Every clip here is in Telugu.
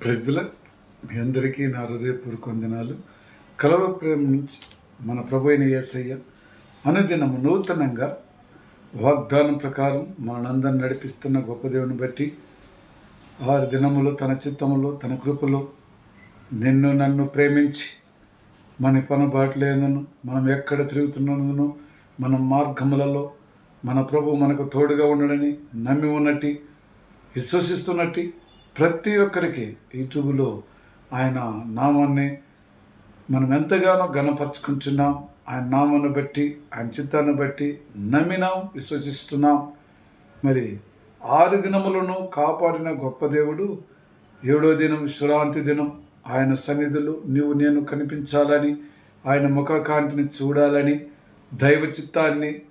ప్రజల మీ అందరికీ నా హృదయపూర్వక వందనాలు. కలవ ప్రేమ నుంచి మన ప్రభు అయిన యేసయ్య అనుదినము నూతనంగా వాగ్దానం ప్రకారం మనందరిని నడిపిస్తున్న గొప్ప దేవుని బట్టి ఆరు దినములు తన చిత్తములో తన కృపలో నిన్ను నన్ను ప్రేమించి మన పనుబాట్లేందును మనం ఎక్కడ తిరుగుతున్నందును మన మార్గములలో మన ప్రభు మనకు తోడుగా ఉండడని నమ్మి ఉన్నట్టి విశ్వసిస్తున్నట్టు ప్రతి ఒక్కరికి యూట్యూబ్లో ఆయన నామాన్ని మనం ఎంతగానో గణపరుచుకుంటున్నాం ఆయన నామాన్ని బట్టి ఆయన చిత్తాన్ని బట్టి నమ్మినాం విశ్వసిస్తున్నాం. మరి ఆరు దినములను కాపాడిన గొప్ప దేవుడు ఏడో దినం విశ్రాంతి దినం. ఆయన సన్నిధులు నీవు నేను కనిపించాలని ఆయన ముఖకాంతిని చూడాలని దైవ చిత్తాన్ని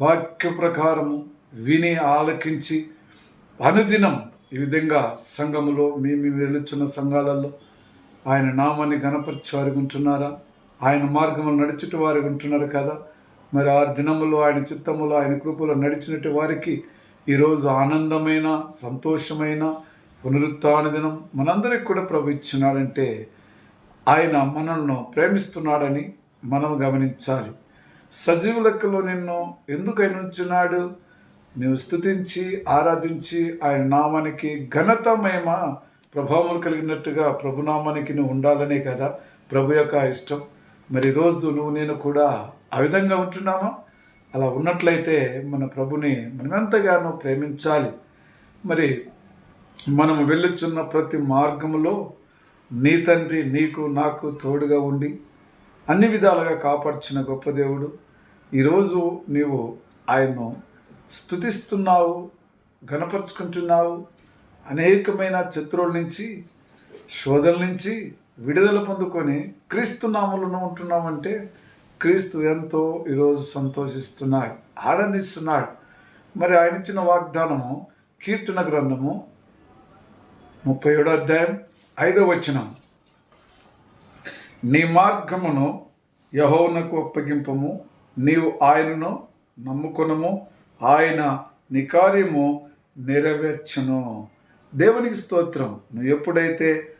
వాక్య ప్రకారము విని ఆలకించి అనుదినం ఈ విధంగా సంఘములో మేము వెళ్ళుచున్న సంఘాలలో ఆయన నామాన్ని గణపరిచే వారికి ఉంటున్నారా ఆయన మార్గంలో నడుచుట వారికి ఉంటున్నారు కదా? మరి ఆరు దినములు ఆయన చిత్తములో ఆయన కృపలో నడిచినట్టు వారికి ఈరోజు ఆనందమైన సంతోషమైన పునరుత్న దినం మనందరికి కూడా ప్రభు ఇచ్చినాడంటే ఆయన మనల్ని ప్రేమిస్తున్నాడని మనం గమనించాలి. సజీవ లెక్కలో నిన్ను ఎందుకైనా ఉంచున్నాడు నీవు స్తుతించి ఆరాధించి ఆయన నామానికి ఘనత మేమ ప్రభావం కలిగినట్టుగా ప్రభునామానికి నువ్వు ఉండాలనే కదా ప్రభు యొక్క ఇష్టం. మరి రోజు నువ్వు నేను కూడా ఆ విధంగా ఉంటున్నామా? అలా ఉన్నట్లయితే మన ప్రభుని మనమెంతగానో ప్రేమించాలి. మరి మనం వెళ్ళుచున్న ప్రతి మార్గములో నీ తండ్రి నీకు నాకు తోడుగా ఉండి అన్ని విధాలుగా కాపాడుచిన గొప్ప దేవుడు. ఈరోజు నీవు ఆయన్ను స్థుతిస్తున్నావు గణపరుచుకుంటున్నావు అనేకమైన శత్రువుల నుంచి శోధల నుంచి విడుదల పొందుకొని క్రీస్తు నామలను ఉంటున్నామంటే క్రీస్తు ఎంతో ఈరోజు సంతోషిస్తున్నాడు ఆనందిస్తున్నాడు. మరి ఆయన ఇచ్చిన వాగ్దానము కీర్తన గ్రంథము ముప్పై ఏడో అధ్యాయం ఐదో వచనం. నీ మార్గమును యహోనకు అప్పగింపము నీవు ఆయనను నమ్ముకొనము ఆయన నీ కార్యము నెరవేర్చును. దేవునికి స్తోత్రం. నువ్వు ఎప్పుడైతే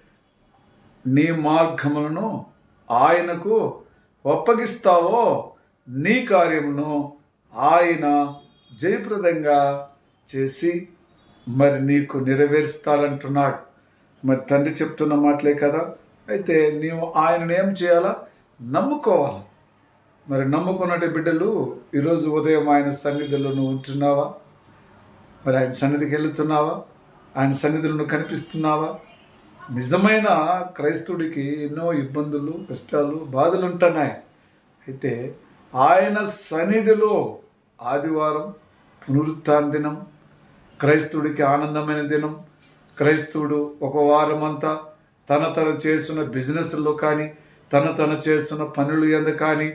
నీ మార్గములను ఆయనకు ఒప్పగిస్తావో నీ కార్యమును ఆయన జయప్రదంగా చేసి మరి నీకు నెరవేరుస్తాడంటున్నాడు. మరి తండ్రి చెప్తున్న మాటలే కదా? అయితే నీవు ఆయనను ఏం చేయాలా? నమ్ముకోవాలి? మరి నమ్ముకున్నటి బిడ్డలు ఈరోజు ఉదయం ఆయన సన్నిధిలో నువ్వు ఉంటున్నావా? మరి ఆయన సన్నిధికి వెళుతున్నావా? ఆయన సన్నిధిలో నువ్వు కనిపిస్తున్నావా? నిజమైన క్రైస్తవుడికి ఎన్నో ఇబ్బందులు కష్టాలు బాధలు ఉంటున్నాయి. అయితే ఆయన సన్నిధిలో ఆదివారం పునరుత్థాన దినం క్రైస్తవుడికి ఆనందమైన దినం క్రైస్తవుడు ఒక వారం అంతా తన తన చేస్తున్న బిజినెస్లో కానీ తన తన చేస్తున్న పనులు ఎందు కానీ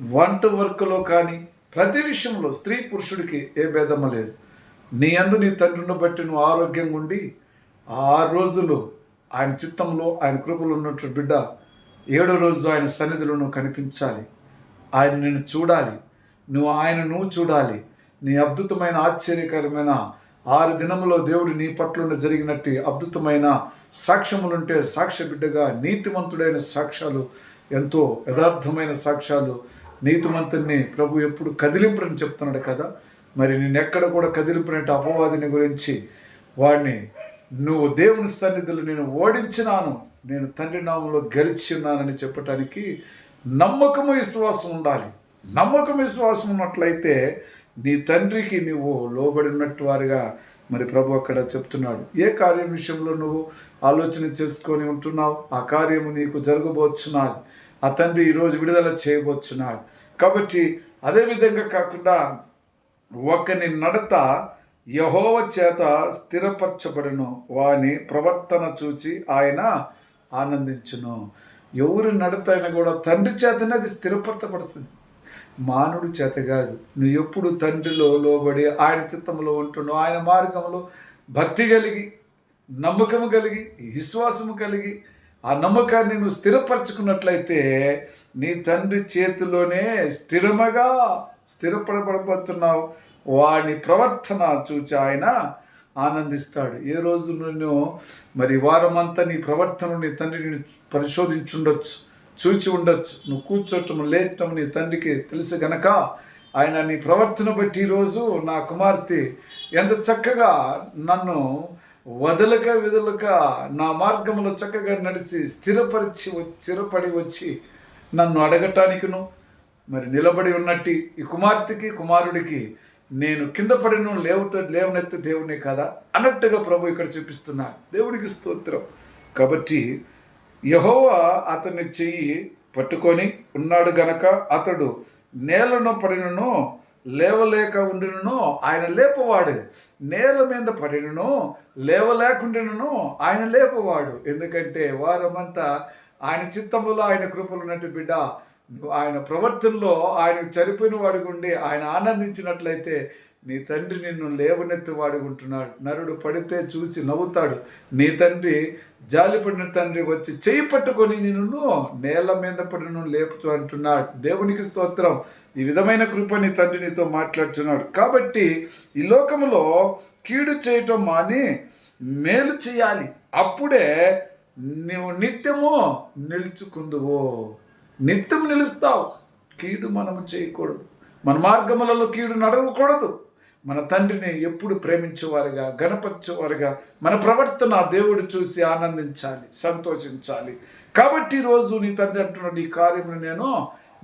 వంట వర్క్లో కానీ ప్రతి విషయంలో స్త్రీ పురుషుడికి ఏ భేదము లేదు. నీ అందు నీ తండ్రిని బట్టి నువ్వు ఆరోగ్యంగా ఉండి ఆ రోజులు ఆయన చిత్తంలో ఆయన కృపలు ఉన్నట్టు బిడ్డ ఏడో రోజు ఆయన సన్నిధిలో నువ్వు కనిపించాలి. ఆయన నేను చూడాలి. నువ్వు ఆయన నువ్వు చూడాలి. నీ అద్భుతమైన ఆశ్చర్యకరమైన ఆరు దినములో దేవుడు నీ పట్ల జరిగినట్టు అద్భుతమైన సాక్ష్యములుంటే సాక్ష్య బిడ్డగా నీతిమంతుడైన సాక్ష్యాలు ఎంతో యథార్థమైన సాక్ష్యాలు నీతిమంతుని ప్రభు ఎప్పుడు కదిలింపునని చెప్తున్నాడు కదా. మరి నేను ఎక్కడ కూడా కదిలింపునట్టు అపవాదిని గురించి వాడిని నువ్వు దేవుని సన్నిధులు నేను ఓడించినాను నేను తండ్రి నామంలో గెలిచి ఉన్నానని చెప్పటానికి నమ్మకము విశ్వాసం ఉండాలి. నమ్మకం విశ్వాసం ఉన్నట్లయితే నీ తండ్రికి నువ్వు లోబడినట్టు వారిగా మరి ప్రభు అక్కడ చెప్తున్నాడు. ఏ కార్యం విషయంలో నువ్వు ఆలోచన చేసుకొని ఉంటున్నావు? ఆ కార్యము నీకు జరగబోచున్నది. ఆ తండ్రి ఈరోజు విడుదల చేయబోచున్నాడు. కాబట్టి అదే విధంగా కాకుండా ఒకని నడత యహోవ చేత స్థిరపరచబడును. వాని ప్రవర్తన చూచి ఆయన ఆనందించును. ఎవరు నడతైనా కూడా తండ్రి చేతనే అది స్థిరపరచబడుతుంది. మానవుడి చేత కాదు. నువ్వు ఎప్పుడు తండ్రిలో లోబడి ఆయన చిత్తంలో ఉంటున్నావు. ఆయన మార్గంలో భక్తి కలిగి నమ్మకము కలిగి విశ్వాసము కలిగి ఆ నమ్మకాన్ని నువ్వు స్థిరపరచుకున్నట్లయితే నీ తండ్రి చేతిలోనే స్థిరముగా స్థిరపడబడబోతున్నావు. వాని ప్రవర్తన చూచి ఆయన ఆనందిస్తాడు. ఏ రోజు నేను మరి వారమంతా నీ ప్రవర్తన నీ తండ్రిని పరిశోధించుండొచ్చు చూచి ఉండొచ్చు. నువ్వు కూర్చోటం లేటం నీ తండ్రికి తెలుసు గనక ఆయన నీ ప్రవర్తన బట్టి ఈరోజు నా కుమార్తె ఎంత చక్కగా నన్ను వదలక విదలక నా మార్గంలో చక్కగా నడిచి స్థిరపరిచి వ- స్థిరపడి వచ్చి నన్ను అడగటానికిను. మరి నిలబడి ఉన్నట్టు ఈ కుమార్తెకి కుమారుడికి నేను కింద పడిన లేవుతో లేవనెత్తే దేవునే కదా అన్నట్టుగా ప్రభు ఇక్కడ చూపిస్తున్నాడు. దేవుడికి స్తోత్రం. కాబట్టి యహోవా అతని చెయ్యి పట్టుకొని ఉన్నాడు గనక అతడు నేలను పడినను లేవలేక ఉండినను ఆయన లేపవాడు. నేల మీద పడినను లేవలేకుండినను ఆయన లేపవాడు. ఎందుకంటే వారమంతా ఆయన చిత్తములో ఆయన కృపలు ఉన్నట్టు బిడ్డ. ఆయన ప్రవర్తనలో ఆయన చనిపోయిన వాడి గుండి ఆయన ఆనందించినట్లయితే నీ తండ్రి నిన్ను లేవనెత్తి వాడుకుంటున్నాడు. నరుడు పడితే చూసి నవ్వుతాడు. నీ తండ్రి జాలిపడిన తండ్రి వచ్చి చేయి పట్టుకొని నిన్ను నేల మీద పడిన లేపుతూ అంటున్నాడు. దేవునికి స్తోత్రం. ఈ విధమైన కృప నీ తండ్రి నీతో మాట్లాడుతున్నాడు. కాబట్టి ఈ లోకములో కీడు చేయటం మాని మేలు చేయాలి. అప్పుడే నువ్వు నిత్యము నిలుచుకుందువో. నిత్యం నిలుస్తావు. కీడు మనము చేయకూడదు. మన మార్గములలో కీడు నడవకూడదు. మన తండ్రిని ఎప్పుడు ప్రేమించేవారుగా గణపరిచేవారుగా మన ప్రవర్తన దేవుడు చూసి ఆనందించాలి సంతోషించాలి. కాబట్టి ఈరోజు నీ తండ్రి అంటున్నాడు నీ కార్యమును నేను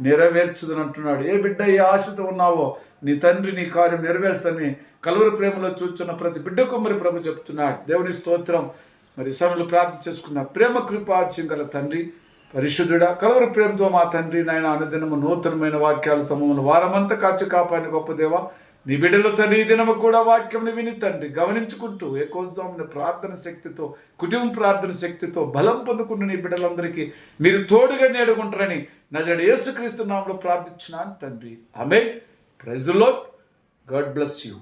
నెరవేర్చుదని అంటున్నాడు. ఏ బిడ్డ ఏ ఆశతో ఉన్నావో నీ తండ్రి నీ కార్యం నెరవేర్చని కలువరి ప్రేమలో చూస్తున్న ప్రతి బిడ్డకు మరి ప్రభు చెప్తున్నాడు. దేవుని స్తోత్రం. మరి సమయంలో ప్రార్థన చేసుకున్న ప్రేమ కృపాచ్యం గల తండ్రి పరిశుద్ధుడా కలవరి ప్రేమతో మా తండ్రి నాయన అనుదినము నూతనమైన వాక్యాలతో మమ్మల్ని వారమంతా కాచి కాపాడిన గొప్ప దేవా నీ బిడ్డలు తండ్రి ఈ దినము కూడా వాక్యంని విని తండ్రి గమనించుకుంటూ ఎక్కువ ప్రార్థన శక్తితో కుటుంబ ప్రార్థన శక్తితో బలం పొందుకున్న నీ బిడ్డలందరికీ మీరు తోడుగా నేడుకుంటారని నజడు యేసుక్రీస్తు నామంలో ప్రార్థించినాను తండ్రి. ఆమె ప్రైజులో గాడ్ బ్లెస్ యూ.